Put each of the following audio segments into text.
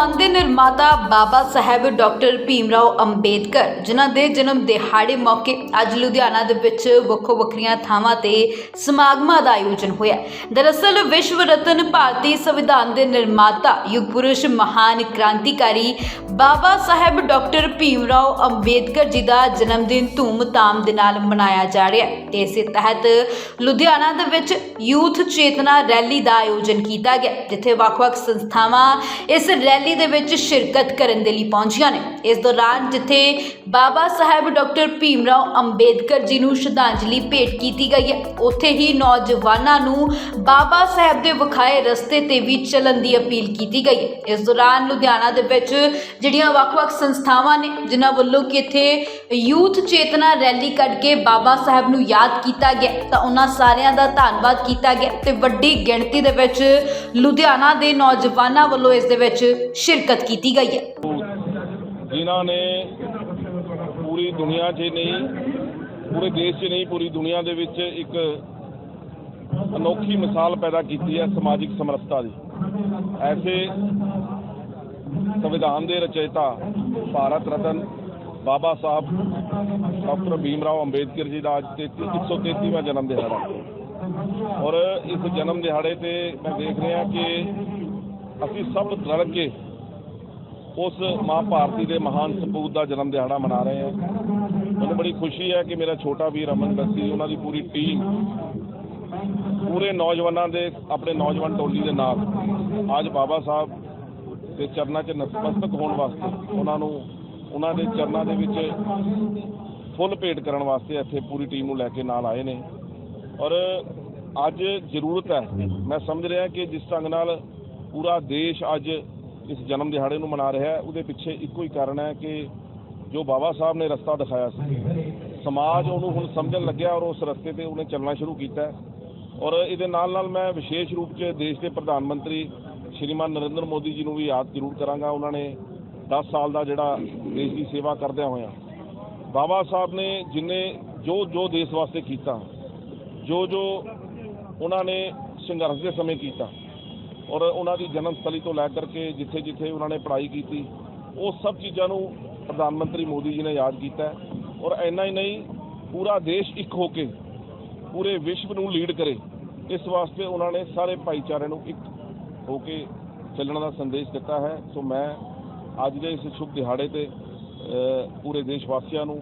ਸੰਵਿਧਾਨ ਮਾਤਾ ਬਾਬਾ ਸਾਹਿਬ ਡਾਕਟਰ ਭੀਮਰਾਓ ਅੰਬੇਦਕਰ, ਜਿਨ੍ਹਾਂ ਦੇ ਜਨਮ ਦਿਹਾੜੇ ਮੌਕੇ ਅੱਜ ਲੁਧਿਆਣਾ ਦੇ ਵਿੱਚ ਵੱਖੋ ਵੱਖਰੀਆਂ ਥਾਵਾਂ ਤੇ ਸਮਾਗਮਾਂ ਦਾ ਆਯੋਜਨ ਹੋਇਆ। ਦਰਅਸਲ, ਵਿਸ਼ਵ ਰਤਨ ਭਾਰਤੀ ਸੰਵਿਧਾਨ ਦੇ ਨਿਰਮਾਤਾ, ਯੁਗ ਪੁਰਸ਼ ਮਹਾਨ ਕ੍ਰਾਂਤੀਕਾਰੀ ਬਾਬਾ ਸਾਹਿਬ ਡਾਕਟਰ ਭੀਮਰਾਓ ਅੰਬੇਦਕਰ ਜੀ ਦਾ ਜਨਮ ਦਿਨ ਧੂਮ-ਧਾਮ ਦੇ ਨਾਲ ਮਨਾਇਆ ਜਾ ਰਿਹਾ ਹੈ ਤੇ ਇਸੇ ਤਹਿਤ ਲੁਧਿਆਣਾ ਦੇ ਵਿੱਚ ਯੂਥ ਚੇਤਨਾ ਰੈਲੀ ਦਾ ਆਯੋਜਨ ਕੀਤਾ ਗਿਆ, ਜਿੱਥੇ ਵੱਖ-ਵੱਖ ਸੰਸਥਾਵਾਂ ਇਸ ਰੈਲੀ ਦੇ ਵਿੱਚ ਸ਼ਿਰਕਤ ਕਰਨ ਦੇ ਲਈ ਪਹੁੰਚੀਆਂ ਨੇ। ਇਸ ਦੌਰਾਨ ਜਿੱਥੇ ਬਾਬਾ ਸਾਹਿਬ ਡਾਕਟਰ ਭੀਮ ਰਾਓ ਅੰਬੇਦਕਰ ਜੀ ਨੂੰ ਸ਼ਰਧਾਂਜਲੀ ਭੇਟ ਕੀਤੀ ਗਈ ਹੈ, ਉੱਥੇ ਹੀ ਨੌਜਵਾਨਾਂ ਨੂੰ ਬਾਬਾ ਸਾਹਿਬ ਦੇ ਵਿਖਾਏ ਰਸਤੇ ਤੇ ਵੀ ਚੱਲਣ ਦੀ ਅਪੀਲ ਕੀਤੀ ਗਈ ਹੈ। ਇਸ ਦੌਰਾਨ ਲੁਧਿਆਣਾ ਦੇ ਵਿੱਚ ਜਿਹੜੀਆਂ ਵੱਖ-ਵੱਖ ਸੰਸਥਾਵਾਂ ਨੇ, ਜਿਨ੍ਹਾਂ ਵੱਲੋਂ ਕਿ ਇੱਥੇ ਯੂਥ ਚੇਤਨਾ ਰੈਲੀ ਕੱਢ ਕੇ ਬਾਬਾ ਸਾਹਿਬ ਨੂੰ ਯਾਦ ਕੀਤਾ ਗਿਆ, ਤਾਂ ਉਹਨਾਂ ਸਾਰਿਆਂ ਦਾ ਧੰਨਵਾਦ ਕੀਤਾ ਗਿਆ ਤੇ ਵੱਡੀ ਗਿਣਤੀ ਦੇ ਵਿੱਚ ਲੁਧਿਆਣਾ ਦੇ ਨੌਜਵਾਨਾਂ ਵੱਲੋਂ ਇਸ ਦੇ ਵਿੱਚ ਸ਼ਿਰਕਤ ਕੀਤੀ ਗਈ ਹੈ। ਜਿਨ੍ਹਾਂ ਨੇ ਪੂਰੀ ਦੁਨੀਆ 'ਚ ਨਹੀਂ, ਪੂਰੇ ਦੇਸ਼ 'ਚ ਨਹੀਂ, ਪੂਰੀ ਦੁਨੀਆ ਦੇ ਵਿੱਚ ਇੱਕ ਅਨੋਖੀ ਮਿਸਾਲ ਪੈਦਾ ਕੀਤੀ ਹੈ ਸਮਾਜਿਕ ਸਮਰੱਥਾ ਦੀ। ਐਸੇ ਸੰਵਿਧਾਨ ਦੇ ਰਚయిਤਾ ਭਾਰਤ ਰਤਨ ਬਾਬਾ ਸਾਹਿਬ ਡਾਕਟਰ ਭੀਮ ਰਾਓ ਅੰਬੇਦਕਰ ਜੀ ਦਾ ਅੱਜ 33 133ਵਾਂ ਜਨਮ ਦਿਹਾੜਾ। ਔਰ ਇਸ ਜਨਮ ਦਿਹਾੜੇ ਤੇ ਮੈਂ ਦੇਖ ਰਿਹਾ ਕਿ ਅਸੀਂ ਸਭ ਰਲ ਕੇ ਉਸ ਮਾਂ ਭਾਰਤੀ ਦੇ ਮਹਾਨ ਸਪੂਤ ਦਾ ਜਨਮ ਦਿਹਾੜਾ ਮਨਾ ਰਹੇ ਹਾਂ। ਮੈਨੂੰ ਬੜੀ ਖੁਸ਼ੀ ਹੈ ਕਿ ਮੇਰਾ ਛੋਟਾ ਵੀਰ ਅਮਨ ਬੱਸੀ, ਉਹਨਾਂ ਦੀ ਪੂਰੀ ਟੀਮ ਪੂਰੇ ਨੌਜਵਾਨਾਂ ਦੇ, ਆਪਣੇ ਨੌਜਵਾਨ ਟੋਲੀ ਦੇ ਨਾਲ ਅੱਜ ਬਾਬਾ ਸਾਹਿਬ ਦੇ ਚਰਨਾਂ 'ਚ ਨਤਮਸਤਕ ਹੋਣ ਵਾਸਤੇ, ਉਹਨਾਂ ਨੂੰ, ਉਹਨਾਂ ਦੇ ਚਰਨਾਂ ਦੇ ਵਿੱਚ ਫੁੱਲ ਭੇਟ ਕਰਨ ਵਾਸਤੇ ਇੱਥੇ ਪੂਰੀ ਟੀਮ ਨੂੰ ਲੈ ਕੇ ਨਾਲ ਆਏ ਨੇ। ਔਰ ਅੱਜ ਜ਼ਰੂਰਤ ਹੈ, ਮੈਂ ਸਮਝ ਰਿਹਾ ਕਿ ਜਿਸ ਢੰਗ ਨਾਲ ਪੂਰਾ ਦੇਸ਼ ਅੱਜ ਇਸ ਜਨਮ ਦਿਹਾੜੇ ਨੂੰ ਮਨਾ ਰਿਹਾ ਉਹਦੇ ਪਿੱਛੇ ਇੱਕੋ ਹੀ ਕਾਰਨ ਹੈ ਕਿ ਜੋ ਬਾਬਾ ਸਾਹਿਬ ਨੇ ਰਸਤਾ ਦਿਖਾਇਆ ਸੀ, ਸਮਾਜ ਉਹਨੂੰ ਹੁਣ ਸਮਝਣ ਲੱਗਿਆ ਔਰ ਉਸ ਰਸਤੇ ਤੇ ਉਹਨੇ ਚੱਲਣਾ ਸ਼ੁਰੂ ਕੀਤਾ ਔਰ ਇਹਦੇ ਨਾਲ ਨਾਲ ਮੈਂ ਵਿਸ਼ੇਸ਼ ਰੂਪ 'ਚ ਦੇਸ਼ ਦੇ ਪ੍ਰਧਾਨ ਮੰਤਰੀ ਸ਼੍ਰੀਮਾਨ ਨਰਿੰਦਰ ਮੋਦੀ ਜੀ ਨੂੰ ਵੀ ਯਾਦ ਜ਼ਰੂਰ ਕਰਾਂਗਾ, ਉਹਨਾਂ ਨੇ 10 ਸਾਲ ਦਾ ਜਿਹੜਾ ਦੇਸ਼ ਦੀ ਸੇਵਾ ਕਰਦਿਆਂ ਹੋਇਆਂ। ਬਾਬਾ ਸਾਹਿਬ ਨੇ ਜਿੰਨੇ ਜੋ ਜੋ ਦੇਸ਼ ਵਾਸਤੇ ਕੀਤਾ, ਜੋ ਜੋ ਉਹਨਾਂ ਨੇ ਸੰਘਰਸ਼ ਦੇ ਸਮੇਂ ਕੀਤਾ ਔਰ ਉਹਨਾਂ ਦੀ ਜਨਮ ਸਥਲੀ ਤੋਂ ਲੈ ਕਰਕੇ ਜਿੱਥੇ ਜਿੱਥੇ ਉਹਨਾਂ ਨੇ ਪੜ੍ਹਾਈ ਕੀਤੀ, ਉਹ ਸਭ ਚੀਜ਼ਾਂ ਨੂੰ ਪ੍ਰਧਾਨ ਮੰਤਰੀ ਮੋਦੀ ਜੀ ਨੇ ਯਾਦ ਕੀਤਾ ਔਰ ਇੰਨਾ ਹੀ ਨਹੀਂ, ਪੂਰਾ ਦੇਸ਼ ਇੱਕ ਹੋ ਕੇ ਪੂਰੇ ਵਿਸ਼ਵ ਨੂੰ ਲੀਡ ਕਰੇ, ਇਸ ਵਾਸਤੇ ਉਹਨਾਂ ਨੇ ਸਾਰੇ ਭਾਈਚਾਰੇ ਨੂੰ ਇੱਕ ਹੋ ਕੇ ਚੱਲਣ ਦਾ ਸੰਦੇਸ਼ ਦਿੱਤਾ ਹੈ। ਸੋ ਮੈਂ ਅੱਜ ਦੇ ਇਸ ਸ਼ੁਭ ਦਿਹਾੜੇ ਤੇ ਪੂਰੇ ਦੇਸ਼ ਵਾਸੀਆਂ ਨੂੰ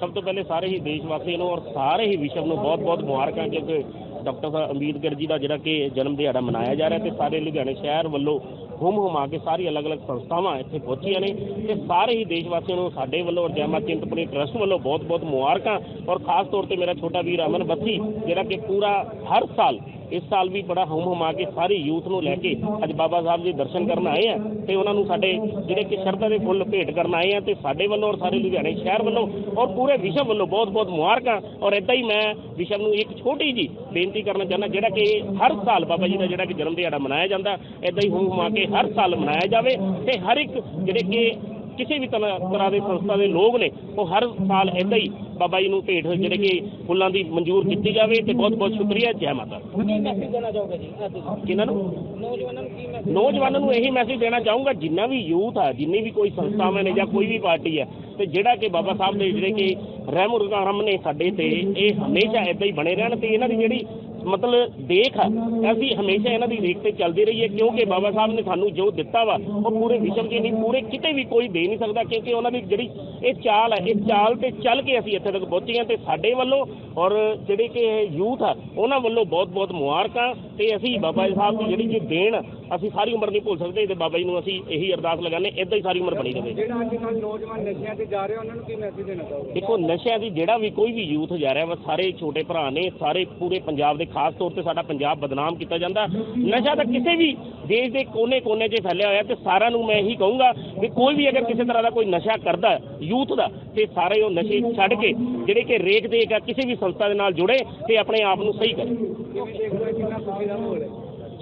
ਸਭ ਤੋਂ ਪਹਿਲੇ ਸਾਰੇ ਹੀ ਦੇਸ਼ ਵਾਸੀਆਂ ਨੂੰ ਔਰ ਸਾਰੇ ਹੀ ਵਿਸ਼ਵ ਨੂੰ ਬਹੁਤ-ਬਹੁਤ ਮੁਬਾਰਕਾਂ, ਕਿਉਂਕਿ ਡਾਕਟਰ ਸਾਹਿਬ ਅੰਬੇਦਕਰ ਜੀ ਦਾ ਜਿਹੜਾ ਕਿ ਜਨਮ ਦਿਹਾੜਾ ਮਨਾਇਆ ਜਾ ਰਿਹਾ ਤੇ ਸਾਰੇ ਲੁਧਿਆਣੇ ਸ਼ਹਿਰ ਵੱਲੋਂ ਹੁਮ ਹੁਮਾ ਕੇ ਸਾਰੀ ਅਲੱਗ-ਅਲੱਗ ਸੰਸਥਾਵਾਂ ਇੱਥੇ ਪਹੁੰਚੀਆਂ ਨੇ ਤੇ ਸਾਰੇ ਹੀ ਦੇਸ਼ ਵਾਸੀਆਂ ਨੂੰ ਸਾਡੇ ਵੱਲੋਂ ਔਰ ਜੈਮਾ ਚਿੰਤਪੁਰਨੀ ਟਰਸਟ ਵੱਲੋਂ ਬਹੁਤ-ਬਹੁਤ ਮੁਬਾਰਕਾਂ ਔਰ ਖਾਸ ਤੌਰ ਤੇ ਮੇਰਾ ਛੋਟਾ ਵੀਰ ਅਮਨ ਬੱਸੀ ਜਿਹੜਾ ਕਿ ਪੂਰਾ ਹਰ ਸਾਲ ਇਸ ਸਾਲ ਵੀ ਬੜਾ ਹੁਮ ਹੁਮਾ ਕੇ ਸਾਰੀ ਯੂਥ ਨੂੰ ਲੈ ਕੇ ਅੱਜ ਬਾਬਾ ਸਾਹਿਬ ਦੇ ਦਰਸ਼ਨ ਕਰਨ ਆਏ ਆ ਤੇ ਉਹਨਾਂ ਨੂੰ ਸਾਡੇ ਜਿਹੜੇ ਕਿ ਸ਼ਰਧਾ ਦੇ ਫੁੱਲ ਭੇਟ ਕਰਨ ਆਏ ਆ ਤੇ ਸਾਡੇ ਵੱਲੋਂ ਔਰ ਸਾਰੇ ਲੁਧਿਆਣੇ ਸ਼ਹਿਰ ਵੱਲੋਂ ਔਰ ਪੂਰੇ ਵਿਸ਼ਵ ਵੱਲੋਂ ਬਹੁਤ-ਬਹੁਤ ਮੁਬਾਰਕਾਂ। ਔਰ ਇਦਾਂ ਹੀ ਮੈਂ ਵਿਸ਼ਵ ਨੂੰ ਇੱਕ ਛੋਟੀ ਜੀ ਬੇਨਤੀ ਕਰਨਾ ਚਾਹੁੰਦਾ, ਜਿਹੜਾ ਕਿ ਹਰ ਸਾਲ ਬਾਬਾ ਜੀ ਦਾ ਜਿਹੜਾ ਕਿ ਜਨਮ ਦਿਹਾੜਾ ਮਨਾਇਆ ਜਾਂਦਾ ਇਦਾਂ ਹੀ ਹੁਮ ਹੁਮਾ ਕੇ ਹਰ ਸਾਲ ਮਨਾਇਆ ਜਾਵੇ ਤੇ ਹਰ ਇੱਕ ਜਿਹੜੇ ਕਿ ਕਿਸੇ ਵੀ ਤਰ੍ਹਾਂ ਤਰ੍ਹਾਂ ਦੇ ਸੰਸਥਾ ਦੇ ਲੋਕ ਨੇ ਉਹ ਹਰ ਸਾਲ ਇਦਾਂ ਹੀ ਬਾਬਾ ਜੀ ਨੂੰ ਭੇਟ ਜਿਹੜੇ ਕਿ ਫੁੱਲਾਂ ਦੀ ਮਨਜ਼ੂਰ ਕੀਤੀ ਜਾਵੇ ਤੇ ਬਹੁਤ ਬਹੁਤ ਸ਼ੁਕਰੀਆ ਜੈ ਮਾਤਾ ਕੀ ਮੈਸੇਜ ਦੇਣਾ ਚਾਹੋਗੇ ਜੀ ਅੱਜ ਕਿਹਨਾਂ ਨੂੰ? ਨੌਜਵਾਨਾਂ ਨੂੰ ਕੀ ਮੈਸੇਜ ਨੌਜਵਾਨਾਂ ਨੂੰ ਇਹੀ ਮੈਸੇਜ ਦੇਣਾ ਚਾਹੂੰਗਾ ਜਿੰਨਾ ਵੀ ਯੂਥ ਆ ਜਿੰਨੀ ਵੀ ਕੋਈ ਸੰਸਥਾਵਾਂ ਨੇ ਜਾਂ ਕੋਈ ਵੀ ਪਾਰਟੀ ਹੈ ਤੇ ਜਿਹੜਾ ਕਿ ਬਾਬਾ ਸਾਹਿਬ ਦੇ ਜਿਹੜੇ ਕਿ ਰਹਿਮੁਰ ਕਰਮ ਨੇ ਸਾਡੇ ਤੇ ਇਹ ਹਮੇਸ਼ਾ ਇਦਾਂ ਹੀ ਬਣੇ ਰਹਿਣ ਤੇ ਇਹਨਾਂ ਦੀ ਜਿਹੜੀ ਮਤਲਬ ਦੇਖ ਆ। ਅਸੀਂ ਹਮੇਸ਼ਾ ਇਹਨਾਂ ਦੀ ਦੇਖ ਤੇ ਚੱਲਦੀ ਰਹੀਏ ਕਿਉਂਕਿ ਬਾਬਾ ਸਾਹਿਬ ਨੇ ਸਾਨੂੰ ਜੋ ਦਿੱਤਾ ਵਾ ਉਹ ਪੂਰੇ ਵਿਸ਼ਵ 'ਚ ਨਹੀਂ ਪੂਰੇ ਕਿਤੇ ਵੀ ਕੋਈ ਦੇ ਨਹੀਂ ਸਕਦਾ ਕਿਉਂਕਿ ਉਹਨਾਂ ਦੀ ਜਿਹੜੀ ਇਹ ਚਾਲ ਹੈ ਇਹ ਚਾਲ ਤੇ ਚੱਲ ਕੇ ਅਸੀਂ ਇੱਥੇ ਤੱਕ ਪਹੁੰਚੇ ਹਾਂ ਤੇ ਸਾਡੇ ਵੱਲੋਂ ਔਰ ਜਿਹੜੇ ਕਿ ਯੂਥ ਆ ਉਹਨਾਂ ਵੱਲੋਂ ਬਹੁਤ-ਬਹੁਤ ਮੁਬਾਰਕਾਂ ਤੇ ਅਸੀਂ ਬਾਬਾ ਜੀ ਸਾਹਿਬ ਦੀ ਜਿਹੜੀ ਕਿ ਦੇਣ ਅਸੀਂ ਸਾਰੀ ਉਮਰ ਨਹੀਂ ਭੁੱਲ ਸਕਦੇ ਤੇ ਬਾਬਾ ਜੀ ਨੂੰ ਅਸੀਂ ਇਹੀ ਅਰਦਾਸ ਲਗਾਉਂਦੇ ਇਦਾਂ ਹੀ ਸਾਰੀ ਉਮਰ ਬਣੀ ਰਹੇ। ਜਿਹੜਾ ਅੱਜ ਕੱਲ੍ਹ ਨੌਜਵਾਨ ਨਸ਼ਿਆਂ ਤੇ ਜਾ ਰਹੇ ਉਹਨਾਂ ਨੂੰ ਕੀ ਮੈਸੇਜ ਦੇਣਾ ਚਾਹੋਗੇ? ਦੇਖੋ ਨਸ਼ਿਆਂ ਦੀ ਜਿਹੜਾ ਵੀ ਕੋਈ ਵੀ ਯੂਥ ਜਾ ਰਿਹਾ ਵਾ ਸਾਰੇ ਛੋਟੇ ਭਰਾ ਨੇ ਸਾਰੇ ਪੂਰੇ ਪੰਜਾਬ ਦੇ ਖਾਸ ਤੌਰ ਤੇ ਸਾਡਾ ਪੰਜਾਬ ਬਦਨਾਮ ਕੀਤਾ ਜਾਂਦਾ। ਨਸ਼ਾ ਤਾਂ ਕਿਸੇ ਵੀ ਦੇਸ਼ ਦੇ ਕੋਨੇ-ਕੋਨੇ 'ਚ ਫੈਲਿਆ ਹੋਇਆ ਤੇ ਸਾਰਿਆਂ ਨੂੰ ਮੈਂ ਇਹੀ ਕਹੂੰਗਾ ਵੀ ਕੋਈ ਵੀ ਅਗਰ ਕਿਸੇ ਤਰ੍ਹਾਂ ਦਾ ਕੋਈ ਨਸ਼ਾ ਕਰਦਾ ਯੂਥ ਦਾ, ਤੇ ਸਾਰੇ ਉਹ ਨਸ਼ੇ ਛੱਡ ਕੇ, ਜਿਹੜੇ ਕਿ ਰੇਖ ਦੇਖ ਆ, ਕਿਸੇ ਵੀ ਸੰਸਥਾ ਦੇ ਨਾਲ ਜੁੜੇ ਤੇ ਆਪਣੇ ਆਪ ਨੂੰ ਸਹੀ ਕਰੇ।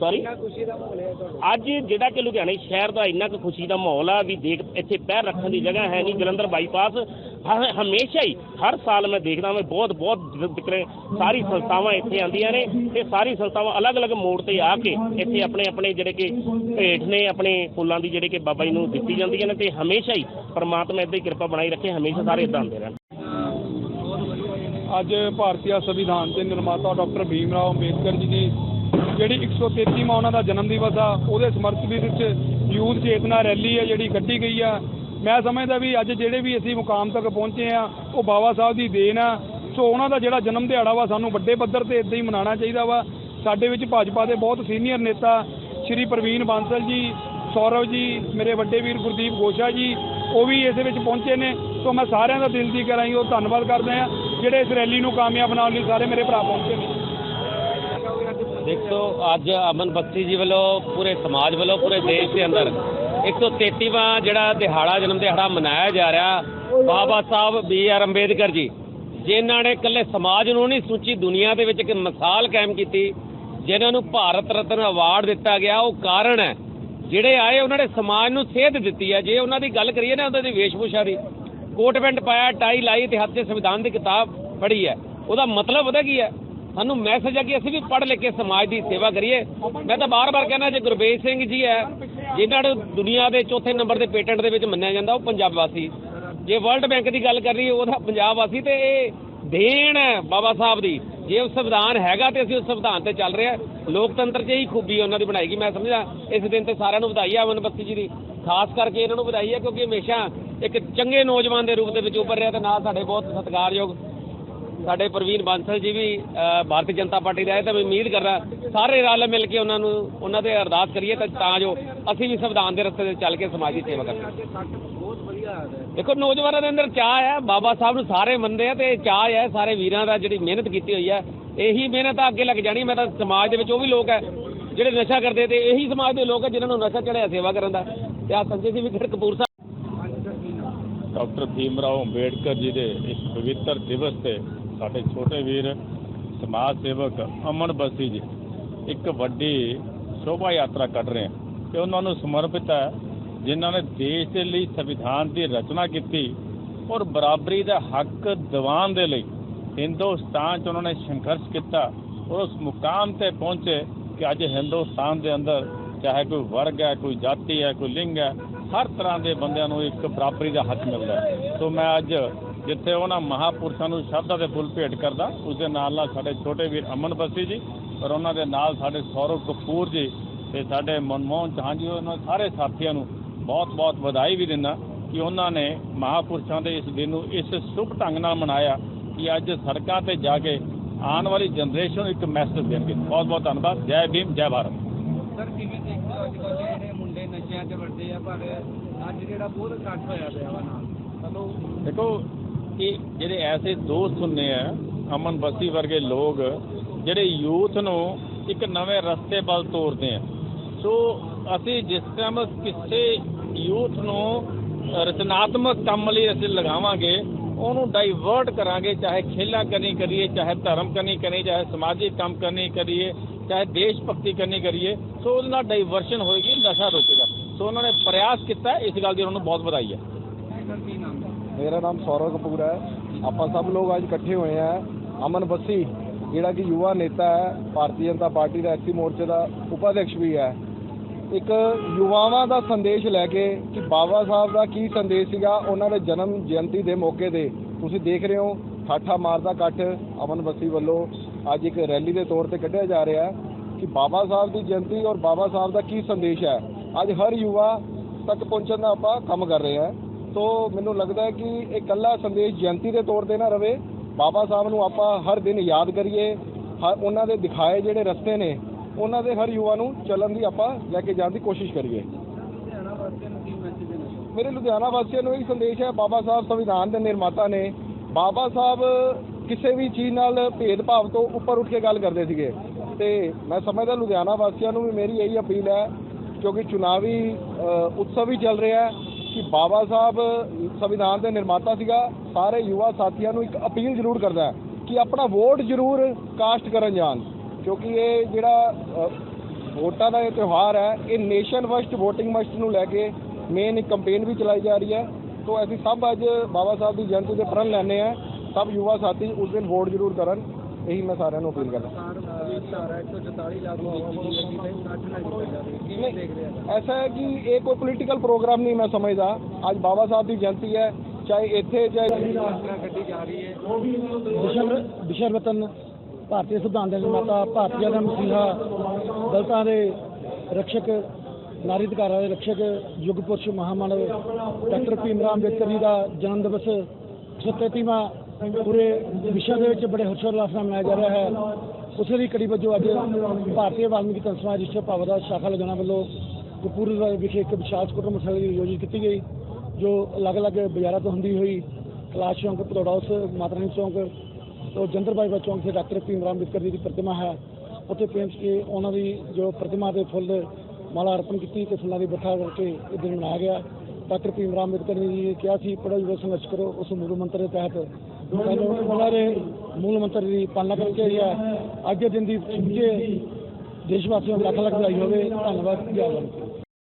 ਸੌਰੀ ਕਿੰਨਾ ਖੁਸ਼ੀ ਦਾ ਮਾਹੌਲ ਹੈ ਤੁਹਾਡਾ? ਅੱਜ ਜਿਹੜਾ ਕਿ ਲੁਧਿਆਣੇ ਸ਼ਹਿਰ ਦਾ ਇੰਨਾ ਕੁ ਖੁਸ਼ੀ ਦਾ ਮਾਹੌਲ ਆ ਵੀ ਦੇਖ ਇੱਥੇ ਪੈਰ ਰੱਖਣ ਦੀ ਜਗ੍ਹਾ ਹੈ ਨਹੀਂ ਜਲੰਧਰ ਬਾਈਪਾਸ ਹ- ਹਮੇਸ਼ਾ ਹੀ ਹਰ ਸਾਲ ਮੈਂ ਦੇਖਦਾ ਮੈਂ ਬਹੁਤ ਬਹੁਤ ਜ਼ਿਕਰ ਸਾਰੀ ਸੰਸਥਾਵਾਂ ਇੱਥੇ ਆਉਂਦੀਆਂ ਨੇ ਤੇ ਸਾਰੀ ਸੰਸਥਾਵਾਂ ਅਲੱਗ-ਅਲੱਗ ਮੋੜ ਤੇ ਆ ਕੇ ਇੱਥੇ ਆਪਣੇ ਆਪਣੇ ਜਿਹੜੇ ਕਿ ਭੇਟ ਨੇ ਆਪਣੇ ਫੁੱਲਾਂ ਦੀ ਜਿਹੜੇ ਕਿ ਬਾਬਾ ਜੀ ਨੂੰ ਦਿੱਤੀ ਜਾਂਦੀਆਂ ਨੇ ਤੇ ਹਮੇਸ਼ਾ ਹੀ ਪ੍ਰਮਾਤਮਾ ਇਦਾਂ ਹੀ ਕਿਰਪਾ ਬਣਾਈ ਰੱਖੇ ਹਮੇਸ਼ਾ ਸਾਰੇ ਇਦਾਂ ਆਉਂਦੇ ਰਹਿਣ। ਅੱਜ ਭਾਰਤੀ ਸੰਵਿਧਾਨ ਦੇ ਨਿਰਮਾਤਾ ਡਾਕਟਰ ਭੀਮ ਰਾਓ ਅੰਬੇਦਕਰ ਜੀ ਦੀ ਜਿਹੜੀ 133ਵਾਂ ਉਹਨਾਂ ਦਾ ਜਨਮ ਦਿਵਸ ਆ, ਉਹਦੇ ਸਮਰਥ ਦੇ ਵਿੱਚ ਯੂਥ ਚੇਤਨਾ ਰੈਲੀ ਆ ਜਿਹੜੀ ਕੱਢੀ ਗਈ ਆ। ਮੈਂ ਸਮਝਦਾ ਵੀ ਅੱਜ ਜਿਹੜੇ ਵੀ ਅਸੀਂ ਮੁਕਾਮ ਤੱਕ ਪਹੁੰਚੇ ਆ, ਉਹ ਬਾਬਾ ਸਾਹਿਬ ਦੀ ਦੇਣ ਆ। ਸੋ ਉਹਨਾਂ ਦਾ ਜਿਹੜਾ ਜਨਮ ਦਿਹਾੜਾ ਵਾ, ਸਾਨੂੰ ਵੱਡੇ ਪੱਧਰ ਤੇ ਇਦਾਂ ਹੀ ਮਨਾਉਣਾ ਚਾਹੀਦਾ ਵਾ। ਸਾਡੇ ਵਿੱਚ ਭਾਜਪਾ ਦੇ ਬਹੁਤ ਸੀਨੀਅਰ ਨੇਤਾ ਸ਼੍ਰੀ ਪ੍ਰਵੀਨ ਬਾਂਸਲ ਜੀ, ਸੌਰਵ ਜੀ, ਮੇਰੇ ਵੱਡੇ ਵੀਰ ਗੁਰਦੀਪ ਗੋਸ਼ਾ ਜੀ, ਉਹ ਵੀ ਇਸ ਵਿੱਚ ਪਹੁੰਚੇ ਨੇ। ਸੋ ਮੈਂ ਸਾਰਿਆਂ ਦਾ ਦਿਲ ਦੀ ਕਰਾਈ ਉਹ ਧੰਨਵਾਦ ਕਰਦੇ ਆ, ਜਿਹੜੇ ਇਸ ਰੈਲੀ ਨੂੰ ਕਾਮਯਾਬ ਬਣਾਉਣ ਲਈ ਸਾਰੇ ਮੇਰੇ ਭਰਾ ਪਹੁੰਚੇ ਨੇ। ਦੇਖੋ, ਅੱਜ ਅਮਨ ਬਖਸ਼ੀ ਜੀ ਵੱਲੋਂ ਪੂਰੇ ਸਮਾਜ ਵੱਲੋਂ, ਪੂਰੇ ਦੇਸ਼ ਦੇ ਅੰਦਰ 133ਵਾਂ ਜਿਹੜਾ ਦਿਹਾੜਾ, ਜਨਮ ਦਿਹਾੜਾ ਮਨਾਇਆ ਜਾ ਰਿਹਾ, ਬਾਬਾ ਸਾਹਿਬ ਬੀ ਆਰ ਅੰਬੇਦਕਰ ਜੀ, ਜਿਨ੍ਹਾਂ ਨੇ ਇਕੱਲੇ ਸਮਾਜ ਨੂੰ ਨਹੀਂ ਸੂਚੀ, ਦੁਨੀਆ ਦੇ ਵਿੱਚ ਇੱਕ ਮਿਸਾਲ ਕਾਇਮ ਕੀਤੀ, ਜਿਨ੍ਹਾਂ ਨੂੰ ਭਾਰਤ ਰਤਨ ਅਵਾਰਡ ਦਿੱਤਾ ਗਿਆ, ਉਹ ਕਾਰਨ ਹੈ, ਜਿਹੜੇ ਆਏ, ਉਹਨਾਂ ਨੇ ਸਮਾਜ ਨੂੰ ਸੇਧ ਦਿੱਤੀ ਹੈ। ਜੇ ਉਹਨਾਂ ਦੀ ਗੱਲ ਕਰੀਏ ਨਾ, ਉਹਨਾਂ ਦੀ ਵੇਸ਼ਭੂਸ਼ਾ ਦੀ, ਕੋਟ ਪੈਂਟ ਪਾਇਆ, ਟਾਈ ਲਾਈ ਤੇ ਹੱਥ 'ਚ ਸੰਵਿਧਾਨ ਦੀ ਕਿਤਾਬ ਪੜ੍ਹੀ ਹੈ, ਉਹਦਾ ਮਤਲਬ ਉਹਦਾ ਕੀ ਹੈ? ਸਾਨੂੰ ਮੈਸੇਜ ਹੈ ਕਿ ਅਸੀਂ ਵੀ ਪੜ੍ਹ ਲਿਖ ਕੇ ਸਮਾਜ ਦੀ ਸੇਵਾ ਕਰੀਏ। ਮੈਂ ਤਾਂ ਬਾਰ-ਬਾਰ ਕਹਿੰਦਾ, ਜੇ ਗੁਰਬੇਜ ਸਿੰਘ ਜੀ ਹੈ, ਜਿਨ੍ਹਾਂ ਨੂੰ ਦੁਨੀਆ ਦੇ ਚੌਥੇ ਨੰਬਰ ਦੇ ਪੇਟੈਂਟ ਦੇ ਵਿੱਚ ਮੰਨਿਆ ਜਾਂਦਾ, ਉਹ ਪੰਜਾਬ ਵਾਸੀ। ਜੇ ਵਰਲਡ ਬੈਂਕ ਦੀ ਗੱਲ ਕਰ ਰਹੀ ਉਹਦਾ ਪੰਜਾਬ ਵਾਸੀ ਤੇ ਇਹ ਦੇਣ ਹੈ ਬਾਬਾ ਸਾਹਿਬ ਦੀ। ਜੇ ਉਹ ਸੰਵਿਧਾਨ ਹੈਗਾ ਤੇ ਅਸੀਂ ਉਸ ਸੰਵਿਧਾਨ ਤੇ ਚੱਲ ਰਹੇ ਹਾਂ। ਲੋਕਤੰਤਰ 'ਚ ਹੀ ਖੂਬੀ ਉਹਨਾਂ ਦੀ ਬਣਾਏਗੀ ਮੈਂ ਸਮਝਦਾ, ਇਸ ਦਿਨ ਤੇ ਸਾਰਿਆਂ ਨੂੰ ਵਧਾਈ ਹੈ ਅਮਨ ਬੱਤੀ ਜੀ ਦੀ। ਖਾਸ ਕਰਕੇ ਇਹਨਾਂ ਨੂੰ ਵਧਾਈ ਹੈ ਕਿਉਂਕਿ ਹਮੇਸ਼ਾ ਇੱਕ ਚੰਗੇ ਨੌਜਵਾਨ ਦੇ ਰੂਪ ਦੇ ਵਿੱਚ ਉੱਭਰ ਰਿਹਾ ਤੇ ਨਾਲ ਸਾਡੇ ਬਹੁਤ ਸਤਿਕਾਰਯੋਗ ਸਾਡੇ ਪ੍ਰਵੀਨ ਬਾਂਸਲ ਜੀ ਵੀ ਭਾਰਤੀ ਜਨਤਾ ਪਾਰਟੀ ਦਾ ਆਏ ਤਾਂ ਮੈਂ ਉਮੀਦ ਕਰਦਾ ਸਾਰੇ ਰਲ ਮਿਲ ਕੇ ਉਹਨਾਂ ਨੂੰ, ਉਹਨਾਂ ਦੇ ਅਰਦਾਸ ਕਰੀਏ ਤਾਂ ਜੋ ਅਸੀਂ ਵੀ ਸੰਵਿਧਾਨ ਦੇ ਰਸਤੇ ਤੇ ਚੱਲ ਕੇ ਸਮਾਜ ਦੀ ਸੇਵਾ ਕਰੀਏ। ਦੇਖੋ, ਨੌਜਵਾਨਾਂ ਦੇ ਅੰਦਰ ਚਾਹ ਹੈ, ਬਾਬਾ ਸਾਹਿਬ ਨੂੰ ਸਾਰੇ ਮੰਨਦੇ ਆ ਤੇ ਚਾਹ ਹੈ, ਸਾਰੇ ਵੀਰਾਂ ਦਾ ਜਿਹੜੀ ਮਿਹਨਤ ਕੀਤੀ ਹੋਈ ਹੈ, ਇਹੀ ਮਿਹਨਤ ਅੱਗੇ ਲੱਗ ਜਾਣੀ, ਮੈਂ ਤਾਂ ਸਮਾਜ ਦੇ ਵਿੱਚ ਉਹ ਵੀ ਲੋਕ ਹੈ, ਜਿਹੜੇ ਨਸ਼ਾ ਕਰਦੇ ਤੇ ਇਹੀ ਸਮਾਜ ਦੇ ਲੋਕ ਹੈ ਜਿਨ੍ਹਾਂ ਨੂੰ ਨਸ਼ਾ ਚੜਿਆ ਸੇਵਾ ਕਰਨ ਦਾ। ਤੇ ਆ ਸੰਜੇ ਜੀ ਵੀ ਫਿਰ ਕਪੂਰ ਸਾਹਿਬ ਡਾਕਟਰ ਭੀਮ ਰਾਓ ਅੰਬੇਡਕਰ ਜੀ ਦੇ ਇਸ ਪਵਿੱਤਰ ਦਿਵਸ ਤੇ ਸਾਡੇ ਛੋਟੇ ਵੀਰ ਸਮਾਜ ਸੇਵਕ ਅਮਨ ਬਸੀ ਜੀ, ਇੱਕ ਵੱਡੀ ਸ਼ੋਭਾ ਯਾਤਰਾ ਕੱਢ ਰਹੇ ਹਨ ਤੇ ਉਹਨਾਂ ਨੂੰ ਸਮਰਪਿਤ ਹੈ, ਜਿਨ੍ਹਾਂ ਨੇ ਦੇਸ਼ ਦੇ ਲਈ ਸੰਵਿਧਾਨ ਦੀ ਰਚਨਾ ਕੀਤੀ ਔਰ ਬਰਾਬਰੀ ਦਾ ਹੱਕ ਦਿਵਾਉਣ ਦੇ ਲਈ ਹਿੰਦੁਸਤਾਨ 'ਚ ਉਹਨਾਂ ਨੇ ਸੰਘਰਸ਼ ਕੀਤਾ ਔਰ ਉਸ ਮੁਕਾਮ ਤੇ ਪਹੁੰਚੇ ਕਿ ਅੱਜ ਹਿੰਦੁਸਤਾਨ ਦੇ ਅੰਦਰ ਚਾਹੇ ਕੋਈ ਵਰਗ ਹੈ, ਕੋਈ ਜਾਤੀ ਹੈ, ਕੋਈ ਲਿੰਗ ਹੈ, ਹਰ ਤਰ੍ਹਾਂ ਦੇ ਬੰਦਿਆਂ ਨੂੰ ਇੱਕ ਬਰਾਬਰੀ ਦਾ ਹੱਕ ਮਿਲਦਾ ਹੈ। ਸੋ ਮੈਂ ਅੱਜ ਜਿੱਥੇ ਉਹਨਾਂ ਮਹਾਪੁਰਸ਼ਾਂ ਨੂੰ ਸ਼ਰਧਾ ਦੇ ਫੁੱਲ ਭੇਟ ਕਰਦਾ ਉਸ ਦੇ ਨਾਲ ਨਾਲ ਸਾਡੇ ਛੋਟੇ ਵੀਰ ਅਮਨ ਬਸੀ ਜੀ ਔਰ ਉਹਨਾਂ ਦੇ ਨਾਲ ਸਾਡੇ ਸੌਰਵ ਕਪੂਰ ਜੀ ਤੇ ਸਾਡੇ ਮਨਮੋਹਨ ਚਾਹਾਂ ਜੀ ਉਹਨਾਂ ਸਾਰੇ ਸਾਥੀਆਂ ਨੂੰ ਬਹੁਤ-ਬਹੁਤ ਵਧਾਈ ਵੀ ਦਿੰਦਾ ਕਿ ਉਹਨਾਂ ਨੇ ਮਹਾਪੁਰਸ਼ਾਂ ਦੇ ਇਸ ਦਿਨ ਨੂੰ ਇਸ ਸ਼ੁਭ ਢੰਗ ਨਾਲ ਮਨਾਇਆ ਕਿ ਅੱਜ ਸੜਕਾਂ ਤੇ ਜਾ ਕੇ ਆਉਣ ਵਾਲੀ ਜਨਰੇਸ਼ਨ ਨੂੰ ਇੱਕ ਮੈਸੇਜ ਦੇਣਗੇ। ਬਹੁਤ-ਬਹੁਤ ਧੰਨਵਾਦ। ਜੈ ਭੀਮ ਜੈ ਭਾਰਤ। ਸਰ ਕਿਵੇਂ ਦੇਖਦੇ ਹੋ ਅੱਜ ਕੱਲ੍ਹ ਜਿਹੜੇ ਮੁੰਡੇ ਨਸ਼ਿਆਂ 'ਚ ਵੜਦੇ ਆ ਪਰ ਅੱਜ ਜਿਹੜਾ ਬਹੁਤ ਘੱਟ ਹੋਇਆ ਪਿਆ ਵਾ ਨਾਲ? ਚਲੋ ਦੇਖੋ ਕਿ ਜਿਹੜੇ ਐਸੇ ਦੋਸਤ ਹੁੰਦੇ ਆ, ਅਮਨ ਬਸੀ ਵਰਗੇ ਲੋਕ, ਜਿਹੜੇ ਯੂਥ ਨੂੰ ਇੱਕ ਨਵੇਂ ਰਸਤੇ ਵੱਲ ਤੋਰਦੇ ਆ। ਸੋ ਅਸੀਂ ਜਿਸ ਟਾਈਮ ਕਿਸੇ ਯੂਥ ਨੂੰ ਰਚਨਾਤਮਕ ਕੰਮ ਲਈ ਅਸੀਂ ਲਗਾਵਾਂਗੇ, ਉਹਨੂੰ ਡਾਈਵਰਟ ਕਰਾਂਗੇ, ਚਾਹੇ ਖੇਲਾਂ ਕਰਨੀ ਕਰੀਏ, ਚਾਹੇ ਧਰਮ ਕਰਨੀ ਕਰੀਏ, ਚਾਹੇ ਸਮਾਜਿਕ ਕੰਮ ਕਰਨੀ ਕਰੀਏ, ਚਾਹੇ ਦੇਸ਼ ਭਗਤੀ ਕਰਨੀ ਕਰੀਏ, ਸੋ ਉਹਦੇ ਨਾਲ ਡਾਈਵਰਸ਼ਨ ਹੋਏਗੀ, ਨਸ਼ਾ ਰੁਕੇਗਾ। ਸੋ ਉਹਨਾਂ ਨੇ ਪ੍ਰਯਾਸ ਕੀਤਾ, ਇਸ ਗੱਲ ਦੀ ਉਹਨਾਂ ਨੂੰ ਬਹੁਤ ਵਧਾਈ ਹੈ। ਮੇਰਾ ਨਾਮ ਸੌਰਵ ਕਪੂਰ ਹੈ। ਆਪਾਂ ਸਭ ਲੋਕ ਅੱਜ ਇਕੱਠੇ ਹੋਏ ਆ ਅਮਨ ਬੱਸੀ, ਜਿਹੜਾ ਕਿ ਯੁਵਾ ਨੇਤਾ ਹੈ, ਭਾਰਤੀ ਜਨਤਾ ਪਾਰਟੀ ਦਾ ਐਸਸੀ ਮੋਰਚੇ ਦਾ ਉਪਾਧਿਕਸ਼ ਵੀ ਹੈ। ਇੱਕ ਯੁਵਾਵਾਂ ਦਾ ਸੰਦੇਸ਼ ਲੈ ਕੇ ਕਿ ਬਾਬਾ ਸਾਹਿਬ ਦਾ ਕੀ ਸੰਦੇਸ਼ ਸੀਗਾ, ਉਹਨਾਂ ਦੇ ਜਨਮ ਜਯੰਤੀ ਦੇ ਮੌਕੇ ਤੇ। ਤੁਸੀਂ ਦੇਖ ਰਹੇ ਹੋ, ਠਾਠਾ ਮਾਰਦਾ ਇਕੱਠ ਅਮਨ ਬੱਸੀ ਵੱਲੋਂ ਅੱਜ ਇੱਕ ਰੈਲੀ ਦੇ ਤੌਰ ਤੇ ਕੱਢਿਆ ਜਾ ਰਿਹਾ ਹੈ ਕਿ ਬਾਬਾ ਸਾਹਿਬ ਦੀ ਜਯੰਤੀ ਔਰ ਬਾਬਾ ਸਾਹਿਬ ਦਾ ਕੀ ਸੰਦੇਸ਼ ਹੈ। ਅੱਜ ਹਰ ਯੁਵਾ ਤੱਕ ਪਹੁੰਚਣ ਦਾ ਆਪਾਂ ਕੰਮ ਕਰ ਰਹੇ ਹਾਂ। ਸੋ ਮੈਨੂੰ ਲੱਗਦਾ ਹੈ ਕਿ ਇਹ ਇਕੱਲਾ ਸੰਦੇਸ਼ ਜਯੰਤੀ ਦੇ ਤੌਰ ਤੇ ਨਾ ਰਵੇ। ਬਾਬਾ ਸਾਹਿਬ ਨੂੰ ਆਪਾਂ ਹਰ ਦਿਨ ਯਾਦ ਕਰੀਏ, ਹਰ ਉਹਨਾਂ ਦੇ ਦਿਖਾਏ ਜਿਹੜੇ ਰਸਤੇ ਨੇ, ਉਹਨਾਂ ਦੇ ਹਰ ਯੁਵਾ ਨੂੰ ਚੱਲਣ ਦੀ ਆਪਾਂ ਲੈ ਕੇ ਜਾਣ ਦੀ ਕੋਸ਼ਿਸ਼ ਕਰੀਏ। ਮੇਰੇ ਲੁਧਿਆਣਾ ਵਾਸੀਆਂ ਨੂੰ ਇਹ ਸੰਦੇਸ਼ ਹੈ, ਬਾਬਾ ਸਾਹਿਬ ਸੰਵਿਧਾਨ ਦੇ ਨਿਰਮਾਤਾ ਨੇ। ਬਾਬਾ ਸਾਹਿਬ ਕਿਸੇ ਵੀ ਚੀਜ਼ ਨਾਲ ਭੇਦਭਾਵ ਤੋਂ ਉੱਪਰ ਉੱਠ ਕੇ ਗੱਲ ਕਰਦੇ ਸੀਗੇ। ਤੇ ਮੈਂ ਸਮਝਦਾ ਲੁਧਿਆਣਾ ਵਾਸੀਆਂ ਨੂੰ ਵੀ ਮੇਰੀ ਇਹੀ ਅਪੀਲ ਹੈ, ਕਿਉਂਕਿ ਚੁਣਾਵੀ ਉਤਸਵ ਵੀ ਚੱਲ ਰਿਹਾ ਹੈ। ਕਿ ਬਾਬਾ ਸਾਹਿਬ ਸੰਵਿਧਾਨ ਦੇ ਨਿਰਮਾਤਾ ਸੀਗਾ, ਸਾਰੇ ਯੁਵਾ ਸਾਥੀਆਂ ਨੂੰ ਇੱਕ ਅਪੀਲ ਜ਼ਰੂਰ ਕਰਦਾ ਹੈ ਕਿ ਆਪਣਾ ਵੋਟ ਜ਼ਰੂਰ ਕਾਸਟ ਕਰਨ ਜਾਣ, ਕਿਉਂਕਿ ਇਹ ਜਿਹੜਾ ਵੋਟਾਂ ਦਾ ਇਹ ਤਿਉਹਾਰ ਹੈ, ਇਹ ਨੇਸ਼ਨ ਫਸਟ VOTING ਮਸਟ ਨੂੰ ਲੈ ਕੇ ਮੇਨ ਇੱਕ ਕੰਪੇਨ ਵੀ ਚਲਾਈ ਜਾ ਰਹੀ ਹੈ। ਤੋਂ ਅਸੀਂ ਸਭ ਅੱਜ ਬਾਬਾ ਸਾਹਿਬ ਦੀ ਜਯੰਤੀ ਦੇ ਪ੍ਰਣ ਲੈਣੇ ਆ ਸਭ ਯੁਵਾ ਸਾਥੀ ਉਸ ਦਿਨ ਵੋਟ ਜ਼ਰੂਰ ਕਰਨ, ਇਹੀ ਮੈਂ ਸਾਰਿਆਂ ਨੂੰ ਅਪੀਲ ਕਰਦਾ ऐसा है कि ये कोई पॉलिटिकल प्रोग्राम नहीं मैं समझता आज बाबा साहब की जयंती है ਚਾਹੇ ਇੱਥੇ ਚਾਹੇ ਗੱਡੀ ਜਾ ਰਹੀ ਹੈ। ਵਿਸ਼ਵ ਵਿਸ਼ਵ ਰਤਨ ਭਾਰਤੀ ਸੰਵਿਧਾਨ ਦੇ ਨਿਰਮਾਤਾ ਭਾਰਤੀਆਂ ਦਾ ਮਸੀਹਾ ਦਲਤਾਂ ਦੇ ਰਖਸ਼ਕ ਨਾਰੀ ਅਧਿਕਾਰਾਂ ਦੇ ਰਖਸ਼ਕ ਯੁੱਗ ਪੁਰਸ਼ ਮਹਾਮਾਨਵ ਡਾਕਟਰ ਭੀਮ ਰਾਮ ਅੰਬੇਦਕਰ ਜੀ ਦਾ ਜਨਮ ਦਿਵਸ 37ਵਾਂ ਪੂਰੇ ਵਿਸ਼ਵ ਦੇ ਵਿੱਚ ਬੜੇ ਹਰਸ਼ੋਲਾਸ ਨਾਲ ਮਨਾਇਆ ਜਾ ਰਿਹਾ ਹੈ। ਉਸੇ ਦੀ ਕੜੀ ਵਜੋਂ ਅੱਜ ਭਾਰਤੀ ਵਾਲਮੀਕੀ ਧਰਮ ਸਮਾਜ ਵਿਸ਼ਵ ਭਾਵ ਦਾ ਸ਼ਾਖਾ ਲੁਧਿਆਣਾ ਵੱਲੋਂ ਕਪੂਰਥਲਾ ਵਿਖੇ ਇੱਕ ਵਿਸ਼ਾਲ ਸਕੂਟਰ ਮਸਲੇ ਦੀ ਆਯੋਜਿਤ ਕੀਤੀ ਗਈ, ਜੋ ਅਲੱਗ-ਅਲੱਗ ਬਾਜ਼ਾਰਾਂ ਤੋਂ ਹੁੰਦੀ ਹੋਈ ਕਲਾਸ਼ ਚੌਂਕ ਭਦੌੜਾ ਉਸ ਮਾਤਾ ਰਾਣੀ ਚੌਂਕ ਤੋਂ ਜੰਦਰ ਬਾਈਪਾਸ ਚੌਂਕ ਤੇ ਡਾਕਟਰ ਭੀਮ ਰਾਓ ਅੰਬੇਦਕਰ ਜੀ ਦੀ ਪ੍ਰਤਿਮਾ ਹੈ। ਉੱਥੇ ਪੇਂਟ ਕੇ ਉਹਨਾਂ ਦੀ ਜੋ ਪ੍ਰਤਿਮਾ ਦੇ ਫੁੱਲ ਮਾਲਾ ਅਰਪਣ ਕੀਤੀ ਤੇ ਫੁੱਲਾਂ ਦੀ ਵਰਖਾ ਕਰਕੇ ਇਹ ਦਿਨ ਮਨਾਇਆ ਗਿਆ। ਡਾਕਟਰ ਭੀਮ ਰਾਓ ਅੰਬੇਦਕਰ ਨੇ ਜੀ ਕਿਹਾ ਸੀ, ਪੜ੍ਹੋ ਯੁਵਾ ਸੰਘਰਸ਼ ਕਰੋ। ਉਸ ਮੂਲ ਮੰਤਰ ਦੇ ਤਹਿਤ ਸਾਨੂੰ ਉਹਨਾਂ ਦੇ ਮੂਲ ਮੰਤਰ ਦੀ ਪਾਲਣਾ ਕਰਕੇ ਹੀ ਅੱਜ ਦੇ ਦਿਨ ਦੀ ਸਮੁੱਚੇ ਦੇਸ਼ ਵਾਸੀਆਂ ਨੂੰ ਲੱਖ ਲੱਖ ਵਧਾਈ ਹੋਵੇ, ਧੰਨਵਾਦ ਜੈ ਮਾਤਾ